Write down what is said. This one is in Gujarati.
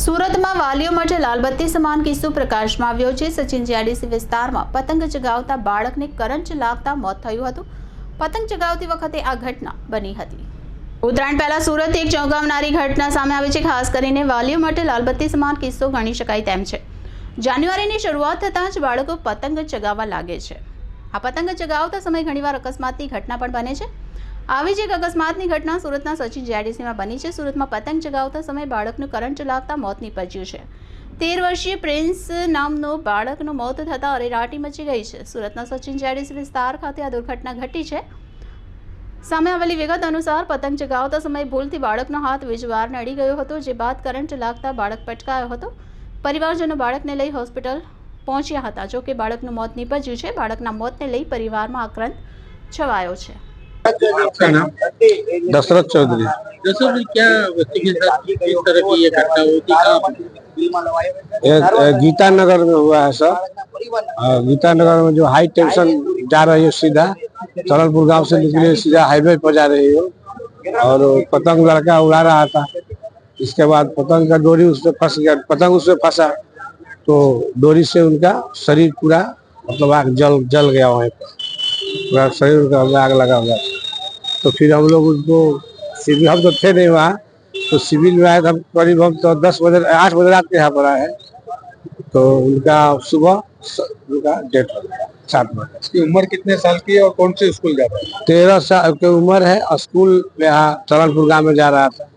સુરતમાં વાલીઓ માટે લાલબત્તી સમાન કિસ્સો પ્રકાશમાં આવ્યો છે. સચિન જીઆઈડીસી વિસ્તારમાં પતંગ ચગાવતા બાળકને કરંટ લાગતા મોત થયું હતું. પતંગ ચગાવતી વખતે આ ઘટના બની હતી. ઉત્તરાયણ પહેલા સુરત એક ચોંકાવનારી ઘટના સામે આવી છે. ખાસ કરીને વાલીઓ માટે લાલબત્તી સમાન કિસ્સો ગણી શકાય તેમ છે. જાન્યુઆરીની શરૂઆત થતાં જ બાળકો પતંગ ચગાવવા લાગે છે. આ પતંગ ચગાવતા સમય ઘણીવાર અકસ્માતની ઘટના પણ બને છે. આવી જ એક અકસ્માતની ઘટના સુરતના સચિન જીઆઈડીસીમાં બની છે. સુરતમાં પતંગ ચગાવતા સમયે બાળકનું કરંટ લાગતા મોત નીપજ્યું છે. તેર વર્ષીય પ્રિન્સ નામનો બાળકનું મોત થતાં અરેરાટી મચી ગઈ છે. સુરતના સચિન જીઆઈડીસી વિસ્તાર ખાતે આ દુર્ઘટના ઘટી છે. સામે આવેલી વિગત અનુસાર પતંગ ચગાવતા સમયે ભૂલથી બાળકનો હાથ વીજવારને અડી ગયો હતો, જે બાદ કરંટ લાગતા બાળક પટકાયો હતો. પરિવારજનો બાળકને લઈ હોસ્પિટલ પહોંચ્યા હતા. જોકે બાળકનું મોત નીપજ્યું છે. બાળકના મોતને લઈ પરિવારમાં આક્રંદ છવાયો છે. आपका नाम? दशरथ चौधरी। में क्या बच्चे के साथ किस तरह की ये घटना अ, गीता नगर में हुआ है सर। अ, गीता नगर में जो हाई टेंशन जा रही है सीधा तरलपुर गाँव से निकले सीधा हाईवे पर जा रही हो। और पतंग लड़का उड़ा रहा था। इसके बाद पतंग का डोरी उसमें फंस गया पतंग उसमें फंसा। तो डोरी से उनका शरीर पूरा मतलब आग जल जल गया वहीं पर पूरा शरीर का आग लगा हुआ था। तो फिर हम लोग उनको सिविल हम तो थे नहीं वहाँ तो सिविल में आए तो हम करीब हम तो दस बजे आठ बजे रात के यहाँ पर आए तो उनका सुबह उनका डेट हो गया सात बजे। उसकी उम्र कितने साल की है और कौन से स्कूल जाता है? तेरह साल की उम्र है स्कूल में यहाँ चरणपुर गाँव में जा रहा था।